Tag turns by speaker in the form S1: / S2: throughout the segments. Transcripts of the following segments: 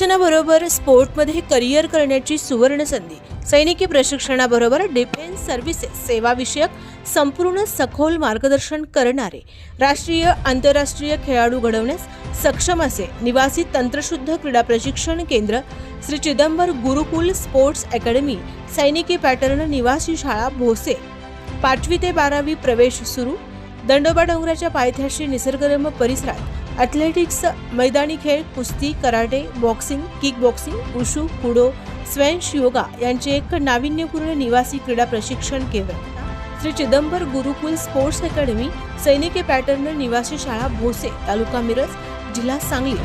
S1: शिक्षणाबरोबर स्पोर्टमध्ये करिअर करण्याची सुवर्ण संधी सैनिकी प्रशिक्षणाबरोबर डिफेन्स सर्व्हिसेस सेवाविषयक संपूर्ण सखोल मार्गदर्शन करणारे राष्ट्रीय आंतरराष्ट्रीय खेळाडू घडवण्यास सक्षम असे निवासी तंत्रशुद्ध क्रीडा प्रशिक्षण केंद्र श्री चिदंबर गुरुकुल स्पोर्ट्स अकॅडमी सैनिकी पॅटर्न निवासी शाळा भोसे. पाचवी ते बारावी प्रवेश सुरू. दंडोबा डोंगराच्या पायथ्याशी निसर्गरम्य परिसरात ॲथलेटिक्स मैदानी खेळ कुस्ती karate boxing kick boxing wushu kudo स्वयंश yoga यांचे एक नाविन्यपूर्ण निवासी क्रीडा प्रशिक्षण केंद्र. श्री चिदंबर गुरुकुल स्पोर्ट्स अकॅडमी सैनिकी पॅटर्न निवासी शाळा भोसे तालुका मिरज जिल्हा सांगली.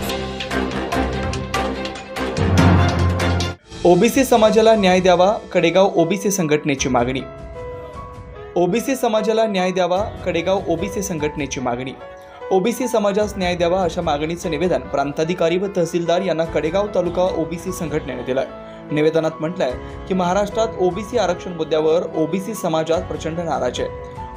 S2: ओबीसी समाजाला न्याय द्यावा कडेगाव ओबीसी संघटनेची मागणी. ओबीसी समाजाला न्याय द्यावा कडेगाव ओबीसी संघटनेची मागणी. ओबीसी समाजास न्याय द्यावा अशा मागणीचं निवेदन प्रांताधिकारी व तहसीलदार यांना कडेगाव तालुका ओबीसी संघटनेने दिलंय. निवेदनात म्हटलंय की महाराष्ट्रात ओबीसी आरक्षण मुद्द्यावर ओबीसी समाजात प्रचंड नाराज आहे.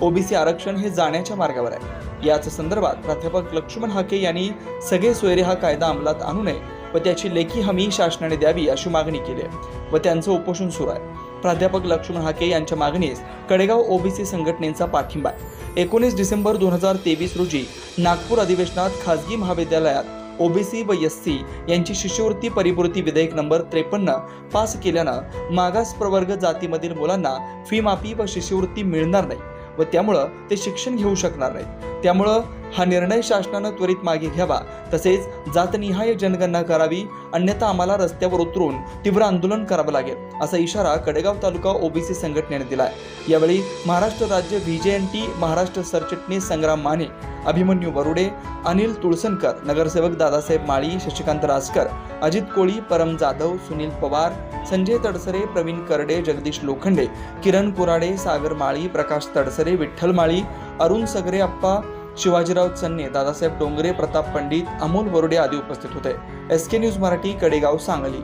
S2: ओबीसी आरक्षण हे जाण्याच्या मार्गावर आहे. याच संदर्भात प्राध्यापक लक्ष्मण हाके यांनी सगळे सोयरे हा कायदा अंमलात आणू नये व त्याची लेखी हमी शासनाने द्यावी अशी मागणी केली आहे व त्यांचं उपोषण सुरू आहे. प्राध्यापक लक्ष्मण हाके यांच्या मागणीस कडेगाव ओबीसी संघटनेचा पाठिंबा आहे. एकोणीस डिसेंबर दोन हजार तेवीस रोजी नागपूर अधिवेशनात खासगी महाविद्यालयात ओबीसी व एस सी यांची शिष्यवृत्ती परिपूर्ती विधेयक नंबर त्रेपन्न पास केल्यानं मागास प्रवर्ग जातीमधील मुलांना फी माफी व शिष्यवृत्ती मिळणार नाही व त्यामुळं ते शिक्षण घेऊ शकणार नाही त्यामुळं हा निर्णय शासनानं त्वरित मागे घ्यावा. तसेच जातनिहाय जनगणना करावी अन्यथा आम्हाला रस्त्यावर उतरून तीव्र आंदोलन करावं लागेल असा इशारा कडेगाव तालुका ओबीसी संघटनेने दिला यावेळी महाराष्ट्र राज्य व्हीजेएनटी महाराष्ट्र सरचिटणीस संग्राम माने अभिमन्यू वरुडे अनिल तुळसनकर नगरसेवक दादासाहेब माळी शशिकांत रासकर अजित कोळी परम जाधव सुनील पवार संजय तडसरे प्रवीण करडे जगदीश लोखंडे किरण कुराडे सागर माळी प्रकाश तडसरे विठ्ठल माळी अरुण सगरे अप्पा शिवाजीराव चन्ने दादासाहेब डोंगरे प्रताप पंडित अमोल वरुडे आदी उपस्थित होते. S K news Marathi Kadegaon Sangli.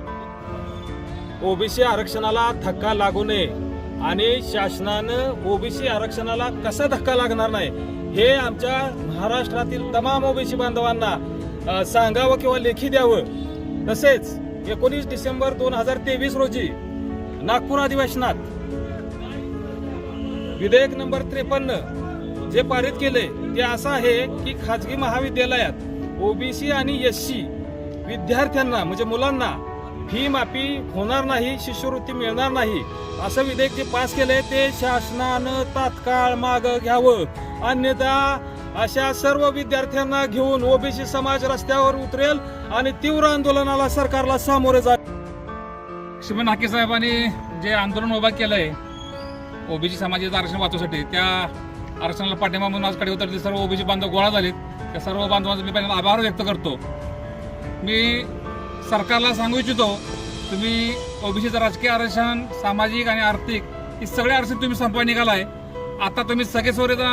S3: OBC आरक्षणाला धक्का लागू नये आणि शासनानं ओबीसी आरक्षणाला कसा धक्का लागणार नाही हे आमच्या महाराष्ट्रातील तमाम ओबीसी बांधवांना सांगावं किंवा लेखी द्यावं. तसेच एकोणीस डिसेंबर दोन हजार तेवीस रोजी नागपूर अधिवेशनात विधेयक नंबर त्रेपन्न जे पारित केले ते असं आहे की खाजगी महाविद्यालयात ओबीसी आणि एस सी विद्यार्थ्यांना म्हणजे मुलांना फी माफी होणार नाही शिष्यवृत्ती मिळणार नाही असं विधेयक जे पास केलंय ते शासनानं तात्काळ माग घ्यावं. अन्यथा अशा सर्व विद्यार्थ्यांना घेऊन ओबीसी समाज रस्त्यावर उतरेल आणि तीव्र आंदोलनाला सरकारला सामोरे जा
S4: श्रीमंत हाके साहेबांनी जे आंदोलन उभा केलंय ओबीसी समाजाचं आरक्षण वाचवण्यासाठी त्या आरक्षणाला पाठिंबा म्हणून आज कडे उतरले. सर्व ओबीसी बांधव गोळा झालेत. त्या सर्व बांधवांचा मी पहिल्यांदा आभार व्यक्त करतो. मी सरकारला सांगू इच्छितो तुम्ही ओबीसीचं राजकीय आरक्षण सामाजिक आणि आर्थिक ही सगळे आरक्षण तुम्ही संपवा निघालाय. आता तुम्ही सगळे सोयरेचा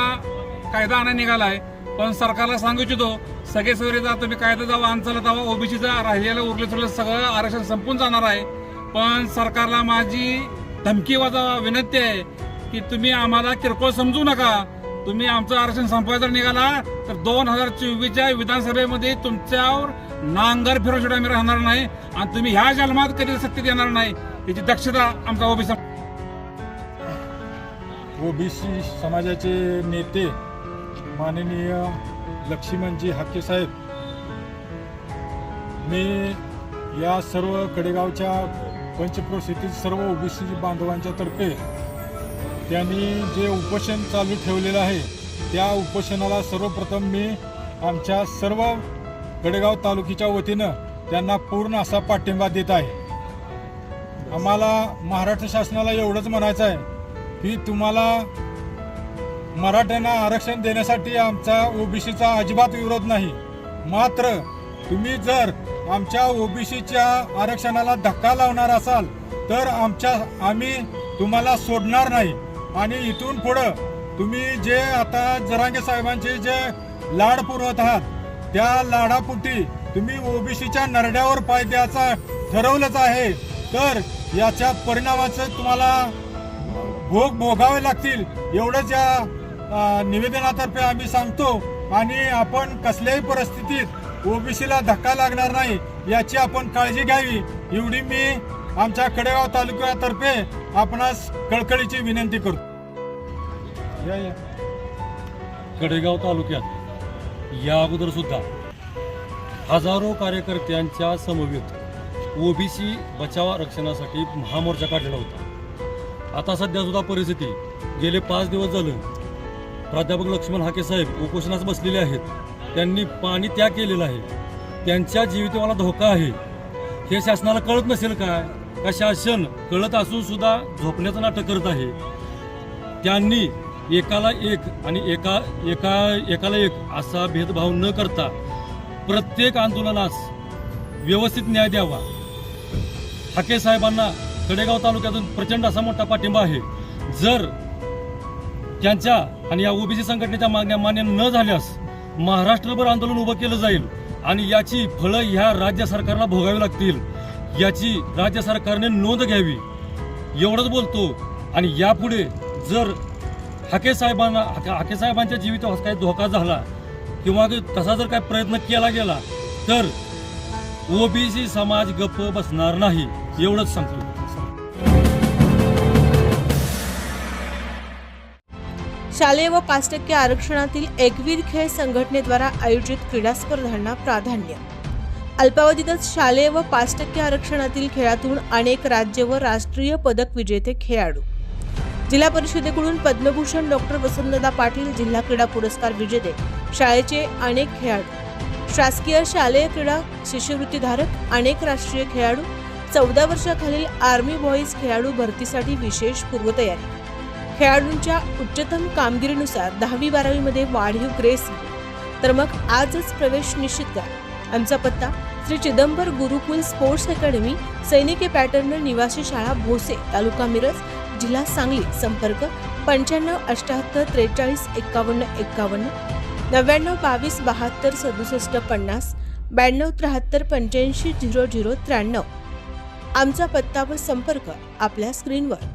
S4: कायदा आणा निघालाय. पण सरकारला सांगू इच्छितो सगळे सोयरेचा तुम्ही कायदा जावा आणचाला जावा ओबीसीचा राहिलेलं उरले सुरले सगळं आरक्षण संपून जाणार आहे. पण सरकारला माझी धमकी वाजा विनंती आहे. की तुम्ही आम्हाला किरकोळ समजू नका. तुम्ही आमचं आरक्षण संपवायचं निघाला तर दोन हजार चोवीसच्या विधानसभेमध्ये तुमच्यावर नांगर फिरवून आम्ही राहणार नाही आणि तुम्ही ह्या जन्मात कधी सत्तेत येणार नाही याची दक्षता आमचा ओबीसी
S5: ओबीसी समाजाचे नेते माननीय लक्ष्मणजी हाके साहेब मी या सर्व कडेगावच्या पंचक्रोशीतील सर्व ओबीसी बांधवांच्या तर्फे त्यांनी जे उपोषण चालू ठेवलेलं आहे त्या उपोषणाला सर्वप्रथम मी आमच्या सर्व गडेगाव तालुक्याच्या वतीनं त्यांना पूर्ण असा पाठिंबा देत आहे. आम्हाला महाराष्ट्र शासनाला एवढंच म्हणायचं आहे की तुम्हाला मराठ्यांना आरक्षण देण्यासाठी आमचा ओबीसीचा अजिबात विरोध नाही. मात्र तुम्ही जर आमच्या ओबीसीच्या आरक्षणाला धक्का लावणार असाल तर आमच्या आम्ही तुम्हाला सोडणार नाही. आणि इथून पुढं तुम्ही जे आता जरांगे साहेबांचे जे लाड पुरवत आहात त्या लाडापुटी तुम्ही ओबीसीच्या नरड्यावर पाय द्यायचा ठरवलंच आहे. तर याच्या परिणामाचं तुम्हाला भोग भोगावे लागतील एवढंच या निवेदनातर्फे आम्ही सांगतो. आणि आपण कसल्याही परिस्थितीत ओबीसीला धक्का लागणार नाही याची आपण काळजी घ्यावी. एवढी मी आमच्या कडेगाव तालुक्यातर्फे आपणास कळकळीची विनंती करतो या या.
S6: कडेगाव तालुक्यात या अगोदर सुद्धा हजारो कार्यकर्त्यांच्या समवेत ओबीसी बचाव रक्षणासाठी महामोर्चा काढलेला होता. आता सध्या सुद्धा परिस्थिती गेले पाच दिवस झालं प्राध्यापक लक्ष्मण हाके साहेब उपोषणास बसलेले आहेत. त्यांनी पाणी त्याग केलेलं आहे. त्यांच्या जीवितवाला धोका आहे. हे शासनाला कळत नसेल काय? का शासन कळत असून सुद्धा झोपण्याचं नाटक करत आहे. त्यांनी एकाला एक आणि एका एका एकाला एक असा भेदभाव न करता प्रत्येक आंदोलनास व्यवस्थित न्याय द्यावा. हाके साहेबांना कडेगाव तालुक्यातून प्रचंड असा मोठा पाठिंबा आहे. जर त्यांच्या आणि या ओबीसी संघटनेच्या मागण्या मान्य न झाल्यास महाराष्ट्रभर आंदोलन उभं केलं जाईल आणि याची फळं ह्या राज्य सरकारला भोगावी लागतील. याची राज्य सरकारने नोंद घ्यावी. एवढंच बोलतो. आणि यापुढे जर हाके साहेबांना हाके साहेबांच्या जीवितवास काही धोका झाला किंवा तसा जर काही प्रयत्न केला गेला तर ओबीसी समाज गप्प बसणार नाही एवढंच सांगतो.
S1: शालेय व पाच टक्के आरक्षणातील एकवीर खेळ संघटनेद्वारा आयोजित क्रीडा स्पर्धांना प्राधान्य. अल्पावधीतच शालेय व पाच टक्के आरक्षणातील खेळातून अनेक राज्य व राष्ट्रीय पदक विजेते खेळाडू. जिल्हा परिषदेकडून पद्मभूषण डॉक्टर वसंतदा पाटील जिल्हा क्रीडा पुरस्कार विजेते शाळेचे अनेक खेळाडू शासकीय शालेय क्रीडा शिष्यवृत्तीधारक अनेक राष्ट्रीय खेळाडू चौदा वर्षाखालील आर्मी बॉईज खेळाडू भरतीसाठी विशेष पूर्वतयारी. खेळाडूंच्या उच्चतम कामगिरीनुसार दहावी बारावीमध्ये वाढीव ग्रेस तर मग आजच प्रवेश निश्चित करा. आमचा पत्ता श्री चिदंबर गुरुकुल स्पोर्ट्स अकॅडमी सैनिकी पॅटर्न निवासी शाळा भोसे तालुका मिरज जिल्हा सांगली संपर्क पंच्याण्णव अठ्याहत्तर त्रेचाळीस एक्कावन्न एक्कावन्न नव्याण्णव बावीस बहात्तर सदुसष्ट पन्नास ब्याण्णव त्र्याहत्तर पंच्याऐंशी झिरो झिरो त्र्याण्णव. आमचा पत्ता व संपर्क आपल्या स्क्रीनवर.